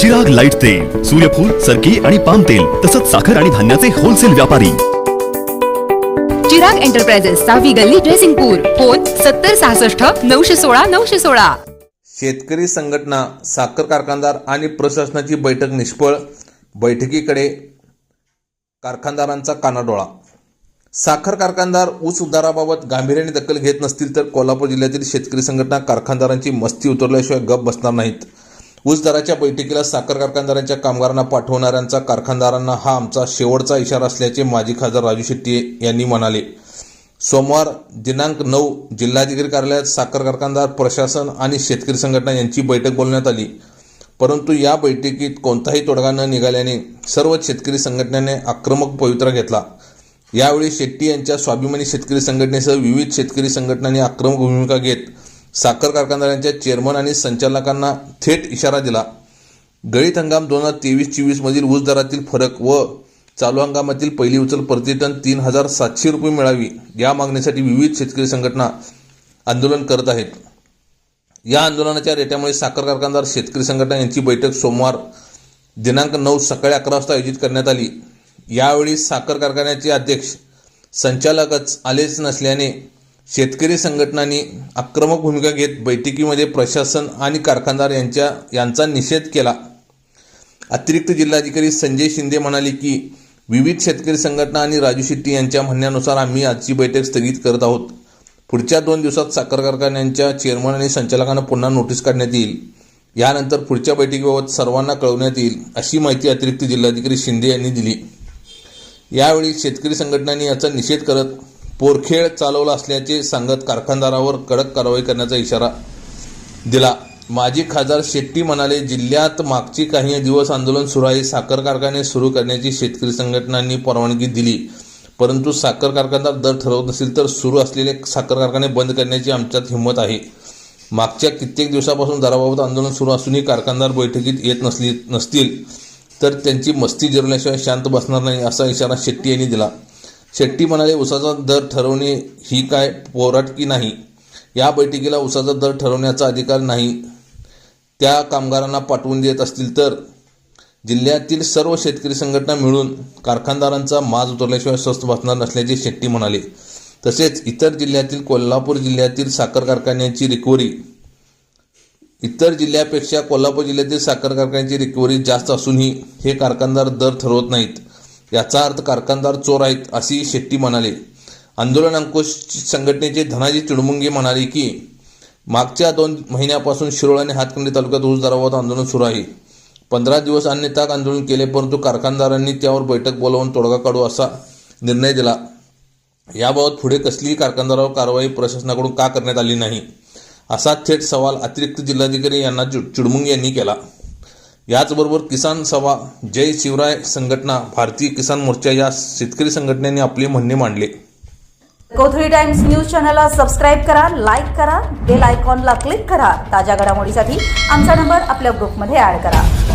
Chirag light तेल सूर्यफूल सरकी आणि पाम तेल तसंच साखर आणि धान्याचे होलसेल व्यापारी. चिराग एंटरप्राइजेस सहावी गल्ली ड्रेसिंगपूर फोन सत्तर सहासष्ट नऊशे सोळा नऊशे सोळा. शेतकरी संघटना साखर कारखानदार आणि प्रशासनाची बैठक निष्फळ. बैठकीकडे कारखानदारांचा कानाडोळा. साखर कारखानदार ऊस उद्धाराबाबत गांभीर्याने दखल घेत नसतील तर कोल्हापूर जिल्ह्यातील शेतकरी संघटना कारखानदारांची मस्ती उतरल्याशिवाय गप बसणार नाहीत. ऊस दराच्या बैठकीला साखर कारखानदारांच्या कामगारांना पाठवणाऱ्यांचा कारखानदारांना हा आमचा शेवटचा इशारा असल्याचे माजी खासदार राजू शेट्टी यांनी म्हणाले. सोमवार दिनांक नऊ जिल्हाधिकारी कार्यालयात साखर कारखानदार प्रशासन आणि शेतकरी संघटना यांची बैठक बोलण्यात आली. परंतु या बैठकीत कोणताही तोडगा न निघाल्याने सर्व शेतकरी संघटनेने आक्रमक पवित्रा घेतला. यावेळी शेट्टी यांच्या स्वाभिमानी शेतकरी संघटनेसह विविध शेतकरी संघटनांनी आक्रमक भूमिका घेत साखर कारखानदारांच्या चेअरमन आणि संचालकांना थेट इशारा दिला. गळीत हंगाम दोन हजार तेवीस चोवीस मधील ऊस दरातील फरक व चालू हंगामातील पहिली उचल प्रतिटन तीन हजार सातशे रुपये मिळावी या मागणीसाठी विविध शेतकरी संघटना आंदोलन करत आहेत. या आंदोलनाच्या रेट्यामुळे साखर कारखानदार शेतकरी संघटना यांची बैठक सोमवार दिनांक नऊ सकाळी अकरा वाजता आयोजित करण्यात आली. यावेळी साखर कारखान्याचे अध्यक्ष संचालकच आलेच नसल्याने शेतकरी संघटनांनी आक्रमक भूमिका घेत बैठकीमध्ये प्रशासन आणि कारखानदार यांच्या यांचा निषेध केला. अतिरिक्त जिल्हाधिकारी संजय शिंदे म्हणाले की विविध शेतकरी संघटना आणि राजू शेट्टी यांच्या म्हणण्यानुसार आम्ही आजची बैठक स्थगित करत आहोत. पुढच्या दोन दिवसात साखर कारखान्यांच्या चेअरमन आणि संचालकांना पुन्हा नोटीस काढण्यात येईल. यानंतर पुढच्या बैठकीबाबत सर्वांना कळवण्यात येईल अशी माहिती अतिरिक्त जिल्हाधिकारी शिंदे यांनी दिली. यावेळी शेतकरी संघटनांनी याचा निषेध करत पोरखेळ चालवला असल्याचे सांगत कारखानदारावर कडक कारवाई करण्याचा इशारा दिला. माजी खासदार शेट्टी म्हणाले जिल्ह्यात मागची काही दिवस आंदोलन सुरू आहे. साखर कारखाने सुरू करण्याची शेतकरी संघटनांनी परवानगी दिली. परंतु साखर कारखानदार दर ठरवत नसेल तर सुरू असलेले साखर कारखाने बंद करण्याची आमच्यात हिंमत आहे. मागच्या कित्येक दिवसापासून दराबाबत आंदोलन सुरू असूनही कारखानदार बैठकीत येत नसली नसतील. तर त्यांची मस्ती जिरवल्याशिवाय शांत बसणार नाही असा इशारा शेट्टी यांनी दिला. शेट्टी म्हणाले उसाचा दर ठरवणे ही काय पोराटकी नाही? या बैठकीला उसाचा दर ठरवण्याचा अधिकार नाही. त्या कामगारांना पाठवून देत असतील तर. जिल्ह्यातील सर्व शेतकरी संघटना मिळून कारखानदारांचा माज उतरल्याशिवाय स्वस्त बसणार नसल्याचे शेट्टी म्हणाले. तसेच इतर जिल्ह्यातील कोल्हापूर जिल्ह्यातील साखर कारखान्यांची रिकव्हरी इतर जिल्ह्यापेक्षा कोल्हापूर जिल्ह्यातील साखर कारखान्यांची रिकव्हरी जास्त असूनही हे कारखानदार दर ठरवत नाहीत. याचा अर्थ कारखानदार चोर आहेत अशी शेट्टी म्हणाले. आंदोलन अंकुश संघटनेचे धनाजी चिडमुंगे म्हणाले की मागच्या दोन महिन्यापासून शिरोळ आणि हातकंडी तालुक्यात ऊस दराबाबत आंदोलन सुरू आहे. पंधरा दिवस अन्य ताक आंदोलन केले परंतु कारखानदारांनी त्यावर बैठक बोलावून तोडगा काढू असा निर्णय दिला. याबाबत पुढे कसलीही कारखानदारावर कारवाई प्रशासनाकडून का करण्यात आली नाही? असा थेट सवाल अतिरिक्त जिल्हाधिकारी यांना चि- चुडमुंग यांनी केला. याचबरोबर किसान सभा जय शिवराय संघटना भारतीय किसान मोर्चा या शेतकरी संघटनेने आपले म्हणणे मांडले. कोथळी टाइम्स न्यूज चॅनलला सबस्क्राईब करा लाईक करा बेल आयकॉनला क्लिक करा. ताज्या घडामोडीसाठी आमचा नंबर आपल्या ग्रुपमध्ये ऍड करा.